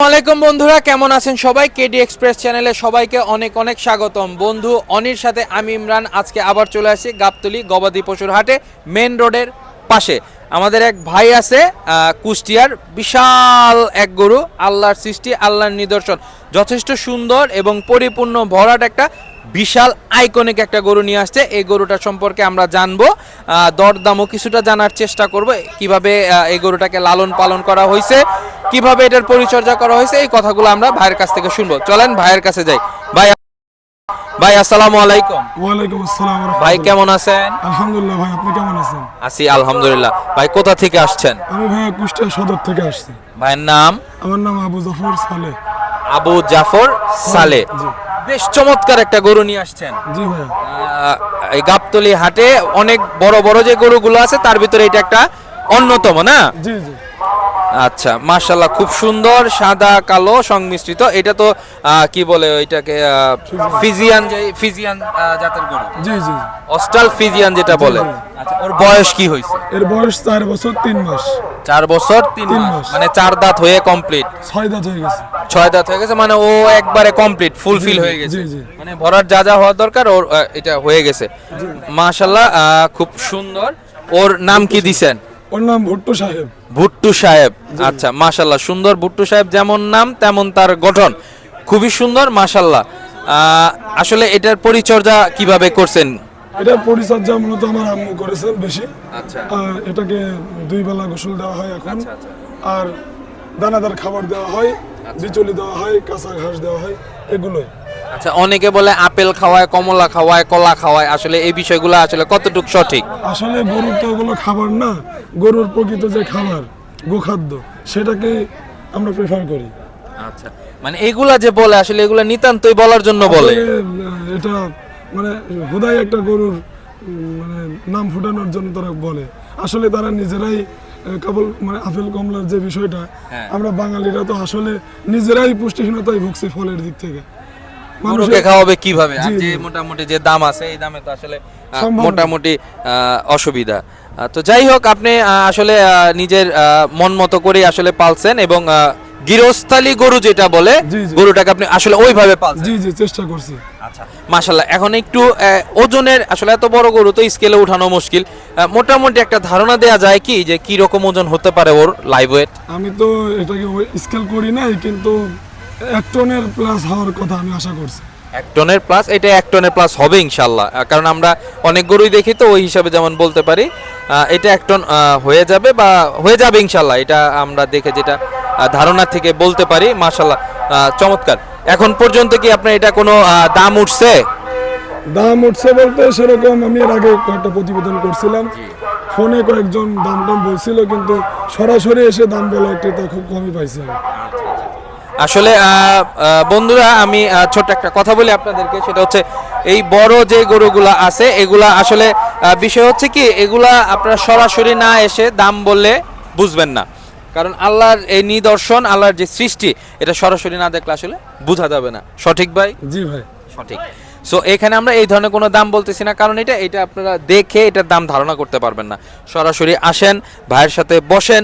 আসসালামাইকুম বন্ধুরা, কেমন আছেন সবাই? কেডি এক্সপ্রেস চ্যানেলে সবাইকে অনেক অনেক স্বাগতম। বন্ধু অনির সাথে আমি ইমরান, আজকে আবার চলে আসি গাবতলি গবাদি পশুর হাটে মেন রোডের পাশে। আমাদের এক ভাই আছে কুষ্টিয়ার বিশাল এক গরু, আল্লাহর সৃষ্টি, আল্লাহর নিদর্শন। যথেষ্ট সুন্দর এবং পরিপূর্ণ ভরাট একটা বিশাল আইকনিক একটা গরু নিয়ে আসছে। এই গরুটা সম্পর্কে আমরা জানব। দরদামও কিছুটা জানার চেষ্টা করব। কীভাবে এই গরুটাকে লালন পালন করা হয়েছে কীভাবে এটার পরিচর্যা করা হয়েছে এই কথাগুলো আমরা ভাইয়ের কাছ থেকে শুনব। চলেন ভাইয়ের কাছে যাই। ভাই ভাই আসসালামু আলাইকুম। ওয়ালাইকুম আসসালাম ভাই কেমন আছেন? আলহামদুলিল্লাহ ভাই আপনি কেমন আছেন? আছি আলহামদুলিল্লাহ। ভাই কোথা থেকে আসছেন? আমি ভাই কুষ্টিয়া সদর থেকে আসছি। ভাইয়ের নাম? আমার নাম আবু জাফর সালে। আবু জাফর সালে। বেশ চমৎকার একটা গরু নিয়ে আসছেন। জি ভাইয়া। এই গাবতলি হাটে অনেক বড় বড় যে গরুগুলো আছে তার ভিতরে এটা একটা অন্যতম না? জি জি। আচ্ছা মাশাল্লাহ খুব সুন্দর সাদা কালো সংমিশ্রিত। এটা তো কি বলে ওইটাকে ফিজিয়ান যে ফিজিয়ান জাতের গরু। জি জি। অস্ট্রাল ফিজিয়ান যেটা বলে। আচ্ছা ওর বয়স কি হয়েছে? এর বয়স চার বছর তিন মাস। চার বছর তিন মাস। মানে চার দাঁত হয়ে কমপ্লিট ছয় দাঁত হয়ে গেছে। ছয় দাঁত হয়ে গেছে মানে ও একবারে কমপ্লিট ফুলফিল হয়ে গেছে। মানে ভরার যা যা হওয়ার দরকার ওর এটা হয়ে গেছে। মাশাল্লাহ খুব সুন্দর। ওর নাম কি দিছেন? ওর নাম ভুট্টু সাহেব। ভুট্টু সাহেব আচ্ছা মাশাল্লাহ সুন্দর ভুট্টু সাহেব যেমন নাম তেমন তার গঠন। খুবই সুন্দর মাশাল্লাহ আসলে এটার পরিচর্যা কীভাবে করছেন? এটা পরিচর্যা মূলত আমার আম্মু করেছেন বেশি। আচ্ছা। এটাকে দুই বেলা গোসল দেওয়া হয় এখন। আচ্ছা, আচ্ছা। আর দানাদার খাবার দেওয়া হয় বিচুলি দেওয়া হয় কাঁচা ঘাস দেওয়া হয় এগুলোই। আচ্ছা অনেকে বলে আপেল খাওয়ায় কমলা খাওয়ায় কলা খাওয়ায়। আসলে এই বিষয়গুলো আসলে কতটুকু সঠিক? আসলে গরুর তো ওগুলো খাবার না গরুর প্রকৃত যে খাবার গোখাদ্য সেটাকে আমরা প্রেফার করি। আচ্ছা মানে এগুলা যে বলে আসলে এগুলা নিতান্তই বলার জন্য বলে। এটা মানে হুদাই একটা গরুর মানে নাম ফুটানোর জন্য তারা বলে। আসলে তারা নিজেরাই কেবল মানে আপেল কমলার যে বিষয়টা হ্যাঁ। আমরা বাঙালিরা তো আসলে নিজেরাই পুষ্টিহীনতায় ভুগছি ফলের দিক থেকে। গরুকে খাওয়াবে কীভাবে? আর যে মোটামুটি যে দাম আছে এই দামে তো আসলে না। মোটামুটি অসুবিধা। তো যাই হোক আপনি আসলে নিজের মন মতো করে আসলে পালছেন এবং গৃহস্থালী গরু যেটা বলে। গরুটাকে আপনি আসলে ওইভাবে পালছেন। জি জি চেষ্টা করছি। আচ্ছা মাশাল্লাহ এখন একটু ওজনের আসলে এত বড় গরু তো স্কেলে উঠানো মুশকিল। মোটামুটি একটা ধারণা দেওয়া যায় কি যে কি রকম ওজন হতে পারে ওর লাইভ ওয়েট আমি তো এটাকে স্কেল করি নাই কিন্তু এক টনের প্লাস হওয়ার কথা আমি আশা করছি। এক টনের প্লাস এটা এক টনের প্লাস হবে ইনশাল্লাহ কারণ আমরা অনেক গরুই দেখি তো ওই হিসাবে যেমন বলতে পারি। এটা এক টন হয়ে যাবে বা হয়ে যাবে ইনশাল্লাহ এটা আমরা দেখে যেটা ধারণা থেকে বলতে পারি মাশাল্লাহ চমৎকার। এখন পর্যন্ত কি আপনার এটা কোনো দাম উঠছে? দাম উঠছে বলতে সেরকম আমি এর আগে কয়েকটা প্রতিবেদন করছিলাম। ফোনে কয়েকজন দাম টাম বলছিল কিন্তু সরাসরি এসে দাম বলা একটু খুব কমই পাইছি আমি। আসলে বন্ধুরা আমি ছোট্ট একটা কথা বলি আপনাদেরকে সেটা হচ্ছে এই বড় যে গরুগুলা আছে এগুলা আসলে বিষয় হচ্ছে কি এগুলা আপনারা সরাসরি না এসে দাম বললে বুঝবেন না। কারণ আল্লাহর এই নিদর্শন আল্লাহর যে সৃষ্টি এটা সরাসরি না দেখলে আসলে বোঝা যাবে না। সঠিক ভাই? জি ভাই। সঠিক। সো এখানে আমরা এই ধরনের কোনো দাম বলতেছি না কারণ এটা এটা আপনারা দেখে এটার দাম ধারণা করতে পারবেন না। সরাসরি আসেন ভাইয়ের সাথে বসেন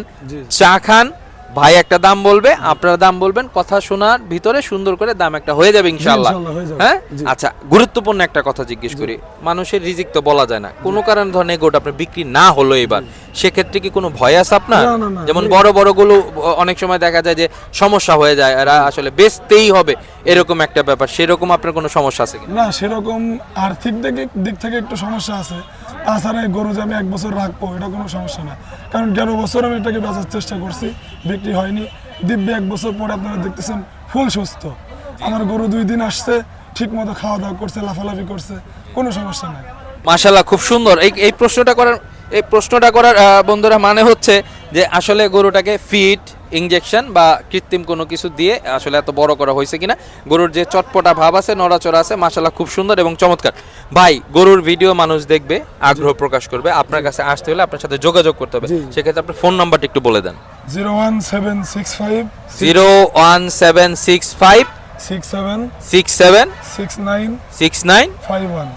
চা খান ভাই একটা দাম বলবে আপনারা দাম বলবেন কথা শোনার ভিতরে সুন্দর করে দাম একটা হয়ে যাবে ইনশাল্লাহ হয়ে। হ্যাঁ? আচ্ছা গুরুত্বপূর্ণ একটা কথা জিজ্ঞেস করি। মানুষের রিজিক তো বলা যায় না। কোনো কারণ ধরনের গোটা আপনার বিক্রি না হলো এবার। সেক্ষেত্রে কি কোনো ভয় আছে আপনার। যেমন বড় বড়গুলো অনেক সময় দেখা যায় যে সমস্যা হয়ে যায় এরা আসলে বেচতেই হবে এরকম একটা ব্যাপার। সেরকম আপনার কোনো সমস্যা আছে না সেরকম আর্থিক দিকে দিক থেকে একটু সমস্যা আছে। তাছাড়া গরু যে আমি এক বছর রাখব এটা কোনো সমস্যা না। কারণ গেল বছর আমি এটাকে বেচার চেষ্টা করছি বিক্রি হয়নি। দিব্যি এক বছর পরে আপনারা দেখতেছেন ফুল সুস্থ। আমার গরু দুই দিন আসছে ঠিক মতো খাওয়া দাওয়া করছে লাফালাফি করছে কোনো সমস্যা নাই। মাশাল্লাহ খুব সুন্দর। এই এই প্রশ্নটা করার এই প্রশ্নটা করার বন্ধুরা মানে হচ্ছে যে আসলে গরুটাকে ফিট ইঞ্জেকশন বা কৃত্রিম কোনো কিছু দিয়ে আসলে এত বড় করা হয়েছে কিনা গরুর যে চটপটা ভাব আছে নড়াচড়া আছে মাশাল্লাহ খুব সুন্দর এবং চমৎকার। ভাই গরুর ভিডিও মানুষ দেখবে আগ্রহ প্রকাশ করবে আপনার কাছে আসতে হলে আপনার সাথে যোগাযোগ করতে হবে। সেক্ষেত্রে আপনার ফোন নাম্বারটা একটু বলে দেন। Zero one seven six five zero one seven six five six seven six seven six nine six nine five one.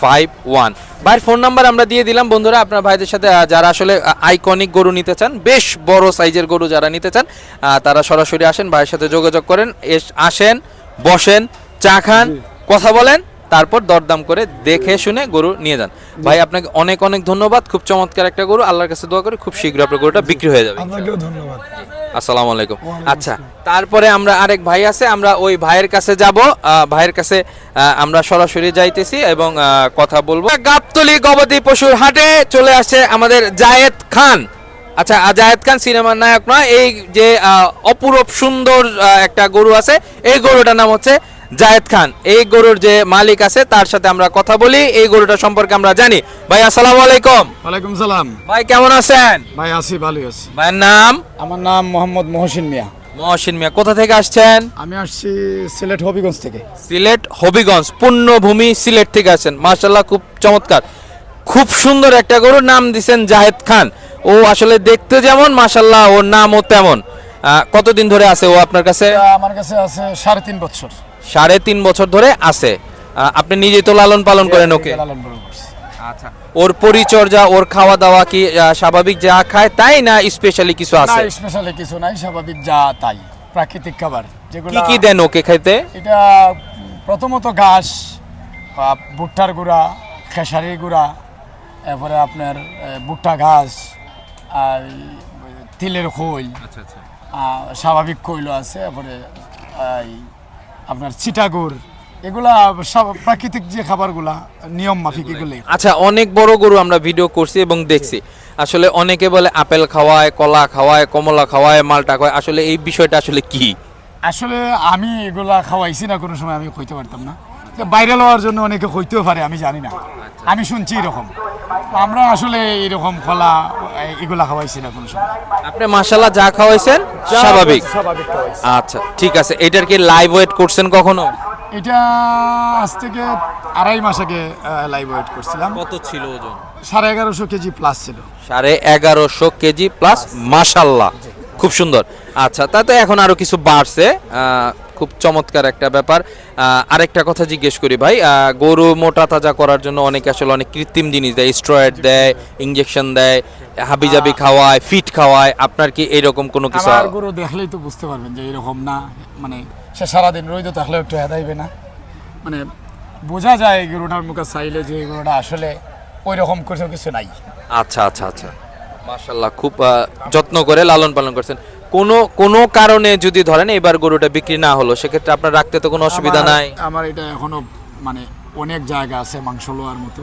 Five one ভাইয়ের ফোন নাম্বার আমরা দিয়ে দিলাম। বন্ধুরা আপনার ভাইদের সাথে যারা আসলে আইকনিক গরু নিতে চান বেশ বড় সাইজের গরু যারা নিতে চান তারা সরাসরি আসেন ভাইয়ের সাথে যোগাযোগ করেন এস- আসেন বসেন চা খান কথা বলেন। তারপর দরদাম করে দেখে শুনে গরু নিয়ে যান। ভাই আপনাকে অনেক অনেক ধন্যবাদ। খুব চমৎকার একটা গরু। আল্লাহর কাছে দোয়া করি খুব শীঘ্র আপনার গরুটা বিক্রি হয়ে যাবে। আপনাকেও ধন্যবাদ। আসসালামু আলাইকুম। আচ্ছা তারপরে আমরা আরেক ভাই আছে আমরা ওই ভাইয়ের কাছে যাব। ভাইয়ের কাছে আমরা সরাসরি যাইতেছি এবং কথা বলব। গাবতলি গবাদি পশুর হাটে চলে আসছে আমাদের জায়েদ খান। আচ্ছা জায়েদ খান সিনেমার নায়ক নয় এই যে আহ, অপূরব সুন্দর একটা গরু আছে। এই গরুটার নাম হচ্ছে জায়েদ খান। এই গরুর যে মালিক আছে তার সাথে আমরা কথা বলি। এই গরুটা সম্পর্কে আমরা জানি। ভাই আসসালামু আলাইকুম। ওয়ালাইকুম সালাম। ভাই কেমন আছেন? ভাই আছি ভালোই আছি। ভাইয়ের নাম? আমার নাম মোহাম্মদ মহসিন মিয়া। মহসিন মিয়া কোথা থেকে আসছেন? আমি আসছি সিলেট হবিগঞ্জ থেকে। সিলেট হবিগঞ্জ পূর্ণভূমি সিলেট থেকে আছেন মার্শাল্লাহ খুব চমৎকার। খুব সুন্দর একটা গরুর নাম দিছেন জাহেদ খান। ও আসলে দেখতে যেমন মার্শাল্লাহ ওর নামও তেমন। কতদিন ধরে আছে ও আপনার কাছে? আমার কাছে আছে সাড়ে তিন বছর। সাড়ে তিন বছর ধরে আছে। আপনি নিজেই তো লালন পালন করেন ওকে? লালন পালন করছি। আচ্ছা ওর পরিচর্যা ওর খাওয়া দাওয়া কি স্বাভাবিক যা খায় তাই না স্পেশালি কিছু না আছে? স্পেশালি কিছু নাই স্বাভাবিক যা তাই। প্রাকৃতিক খাবার যেগুলো কি কি দেন ওকে খাইতে এটা প্রথমত ঘাস ভুট্টার গুঁড়া খেসারির গুঁড়া এরপরে আপনার ভুট্টা ঘাস আর তিলের খোল আচ্ছা আচ্ছা। স্বাভাবিক কইল আছে তারপরে এই আপনার চিটাগুড় এগুলা সব প্রাকৃতিক যে খাবারগুলা নিয়ম মাফিক এগুলো আচ্ছা অনেক বড় গরু আমরা ভিডিও করছি এবং দেখছি। আসলে অনেকে বলে আপেল খাওয়ায় কলা খাওয়ায় কমলা খাওয়ায় মালটা খাওয়ায়। আসলে এই বিষয়টা আসলে কি? আসলে আমি এগুলা খাওয়াইছি না কোনো সময় আমি কইতে পারতাম না। বাইরে লওয়ার জন্য অনেকে কইতেও পারে আমি জানি না। আমি শুনছি এরকম। আমরা আসলে এরকম কলা এগুলা খাওয়াইছি না কোনো সময়। আপনি মাশাল্লাহ যা খাওয়াইছেন স্বাভাবিক। স্বাভাবিক আচ্ছা ঠিক আছে। এটার কি লাইভ ওয়েট করছেন কখনো? এটা আজ থেকে আড়াই মাস আগে লাইভ ওয়েট করছিলাম। কত ছিল ওজন? সাড়ে এগারোশো কেজি প্লাস ছিল। সাড়ে এগারোশো কেজি প্লাস মাশাল্লাহ খুব সুন্দর। আচ্ছা তাতে এখন আরও কিছু বাড়ছে। আহ, খুব চমৎকার একটা ব্যাপার। আরেকটা কথা জিজ্ঞেস করি ভাই গরু মোটা তাজা করার জন্য অনেকে আসলে অনেক কৃত্রিম জিনিস দেয় স্ট্রয়েড দেয় ইঞ্জেকশন দেয় হাবিজাবি খাওয়ায় ফিট খাওয়ায় আপনার কি এরকম কোনো কিছু আমার গরু দেখলেই তো বুঝতে পারবেন যে এরকম না মানে সে সারাদিন রইতে থাকলেও একটু হেদাইবে না। মানে বোঝা যায় এই গরুটার মুখে চাইলে যে এই গরুটা আসলে ওই রকম কিছু কিছু নাই। আচ্ছা আচ্ছা আচ্ছা। মাশাল্লাহ খুব যত্ন করে লালন পালন করছেন। কোনো কোনো কারণে যদি ধরেন এবার গরুটা বিক্রি না হলো সেক্ষেত্রে আপনার রাখতে তো কোনো অসুবিধা আমার- নাই? আমার এটা এখনও মানে অনেক জায়গা আছে মাংস লোয়ার মতো।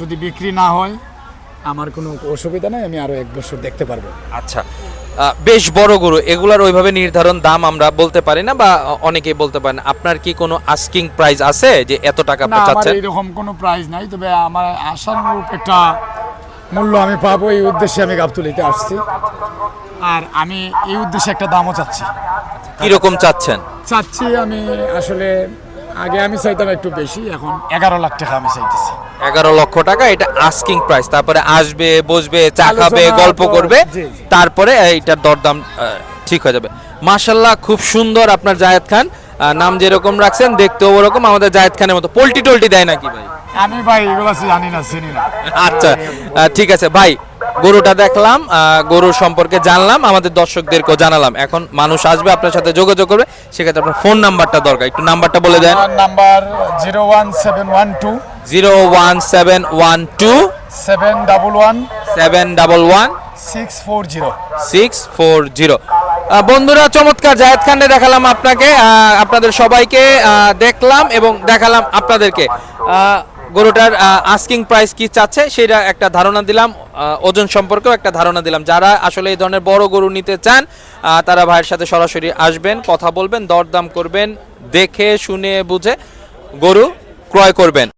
যদি বিক্রি না হয় আমার কোনো অসুবিধা নাই আমি আরও এক বছর দেখতে পারব। আচ্ছা। আহ, বেশ বড় গরু এগুলার ওইভাবে নির্ধারণ দাম আমরা বলতে পারি না বা অনেকেই বলতে পারেন আপনার কি কোনো আস্কিং প্রাইস আছে যে এত টাকা না আপনি আমার চাচ্ছেন? এরকম কোনো প্রাইস নাই তবে আমার আশানুরূপ একটা মূল্য আমি পাবো এই উদ্দেশ্যে আমি গাবতুলিতে আসছি। আর আমি এই উদ্দেশ্যে একটা দামও চাচ্ছি। কীরকম চাচ্ছেন? চাচ্ছি আমি আসলে আগে আমি চাইতাম একটু বেশি এখন এগারো লাখ টাকা আমি চাইতেছি। এগারো লক্ষ টাকা এটা আস্কিং প্রাইস তারপরে আসবে বসবে চা খাবে গল্প করবে। তারপরে এইটার দরদাম ঠিক হয়ে যাবে। মাশাল্লাহ খুব সুন্দর আপনার জায়েদ খান। নাম যেরকম রাখছেন দেখতেও ওরকম। আমাদের জায়েদ খানের মতো। পোল্টি টোল্টি দেয় নাকি ভাই? আমি ভাই এগুলো জানি না চিনি না। আচ্ছা ঠিক আছে ভাই গরুটা দেখলাম গরুর সম্পর্কে জানলাম আমাদের দর্শকদেরকেও জানালাম। এখন মানুষ আসবে আপনার সাথে যোগাযোগ করবে সেক্ষেত্রে আপনার ফোন নাম্বারটা দরকার একটু নাম্বারটা বলে দেন। Number zero one seven one two zero one seven one two seven double one seven double one six four zero. Six four zero. বন্ধুরা চমৎকার জাহেদ খানকে দেখালাম আপনাকে আপনাদের সবাইকে দেখলাম এবং দেখালাম আপনাদেরকে। গরুটার আস্কিং প্রাইস কি চাচ্ছে সেটা একটা ধারণা দিলাম ওজন সম্পর্কেও একটা ধারণা দিলাম। যারা আসলে এই ধরনের বড় গরু নিতে চান তারা ভাইয়ের সাথে সরাসরি আসবেন, কথা বলবেন, দরদাম করবেন, দেখে, শুনে, বুঝে গরু ক্রয় করবেন।